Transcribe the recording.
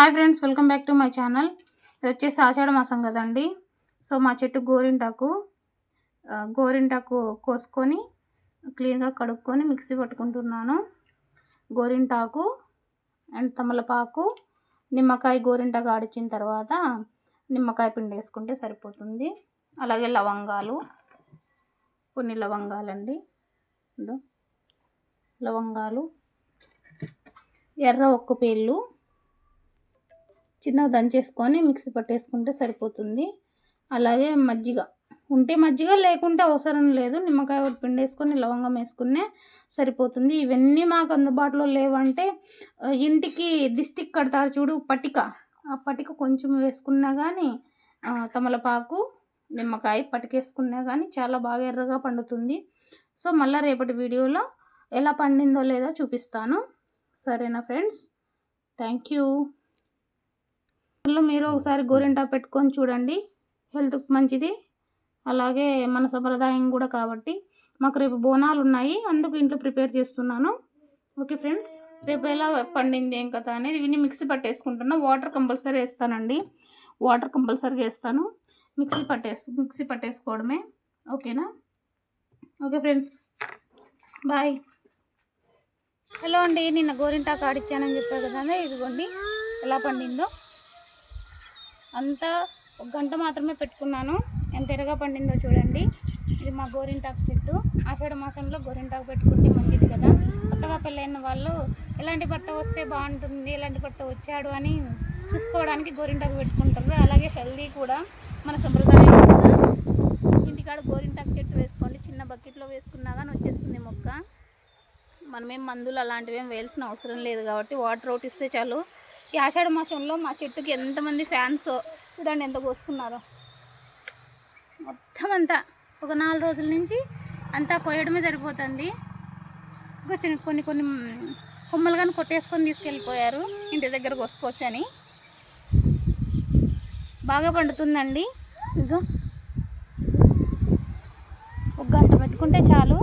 Hi friends welcome back to my channel ఇది వచ్చేసి ఆషాఢ మాసం కదండి. సో మా చెట్టు గోరింటాకు గోరింటాకు కోసుకొని క్లీన్గా కడుక్కొని మిక్సీ పట్టుకుంటున్నాను. గోరింటాకు అండ్ తమలపాకు నిమ్మకాయ గోరింటాకు ఆడిచ్చిన తర్వాత నిమ్మకాయ పిండి వేసుకుంటే సరిపోతుంది. అలాగే లవంగాలు కొన్ని లవంగాలండి. లవంగాలు ఎర్ర ఒక్క పేళ్ళు చిన్నగా దంచేసుకొని మిక్సీ పట్టేసుకుంటే సరిపోతుంది. అలాగే మజ్జిగ. ఉంటే మజ్జిగ లేకుంటే అవసరం లేదు. నిమ్మకాయ ఒకటి పిండి వేసుకొని లవంగం వేసుకునే సరిపోతుంది. ఇవన్నీ మాకు అందుబాటులో లేవంటే ఇంటికి దిష్టికి కడతారు చూడు పటిక. ఆ పటిక కొంచెం వేసుకున్నా కానీ తమలపాకు నిమ్మకాయ పటికేసుకున్నా కానీ చాలా బాగా ఎర్రగా పండుతుంది. సో మళ్ళీ రేపటి వీడియోలో ఎలా పండిందో లేదో చూపిస్తాను. సరేనా ఫ్రెండ్స్? Thank you. అందులో మీరు ఒకసారి గోరింటా పెట్టుకొని చూడండి. హెల్త్కి మంచిది. అలాగే మన సంప్రదాయం కూడా కాబట్టి. మాకు రేపు బోనాలు ఉన్నాయి. అందుకు ఇంట్లో ప్రిపేర్ చేస్తున్నాను. ఓకే ఫ్రెండ్స్ రేపు ఎలా పండింది ఏం కథ అనేది ఇవన్నీ మిక్సీ పట్టేసుకుంటున్నా. వాటర్ కంపల్సరీ వేస్తానండి. వాటర్ కంపల్సరీగా వేస్తాను. మిక్సీ పట్టేసి మిక్సీ పట్టేసుకోవడమే. ఓకేనా? Okay friends bye. హలో అండి నిన్న గోరింటాకు ఆడిచ్చానని చెప్పారు కదా ఇదిగోండి ఎలా పండిందో. అంతా ఒక గంట మాత్రమే పెట్టుకున్నాను. ఎంత ఎరగా పండిందో చూడండి. ఇది మా గోరింటాకు చెట్టు. ఆషాఢ మాసంలో గోరింటాకు పెట్టుకుంటే మంచిది కదా. కొత్తగా పెళ్ళైన వాళ్ళు ఎలాంటి బట్ట వస్తే బాగుంటుంది ఎలాంటి బట్ట వచ్చాడు అని చూసుకోవడానికి గోరింటాకు పెట్టుకుంటారు. అలాగే హెల్దీ కూడా మన సంప్రదాయం ఇంటికాడ గోరింటాకు చెట్టు వేసుకోండి. చిన్న బకెట్లో వేసుకున్నా కానీ వచ్చేస్తుంది మొక్క. మనమేం మందులు అలాంటివి ఏం వేయాల్సిన అవసరం లేదు కాబట్టి వాటర్ అవుట్ ఇస్తే చాలు. ఈ ఆషాఢ మాసంలో మా చెట్టుకి ఎంతమంది ఫ్యాన్స్ చూడండి ఎంత కోసుకున్నారో. మొత్తం అంతా ఒక నాలుగు రోజుల నుంచి అంతా కొయ్యడమే సరిపోతుంది. ఇంకా కొన్ని కొన్ని కొమ్మలు కానీ కొట్టేసుకొని తీసుకెళ్ళిపోయారు. ఇంటి దగ్గర కోసుకోవచ్చు అని బాగా పండుతుందండి. ఇదిగో ఒక గంట పెట్టుకుంటే చాలు.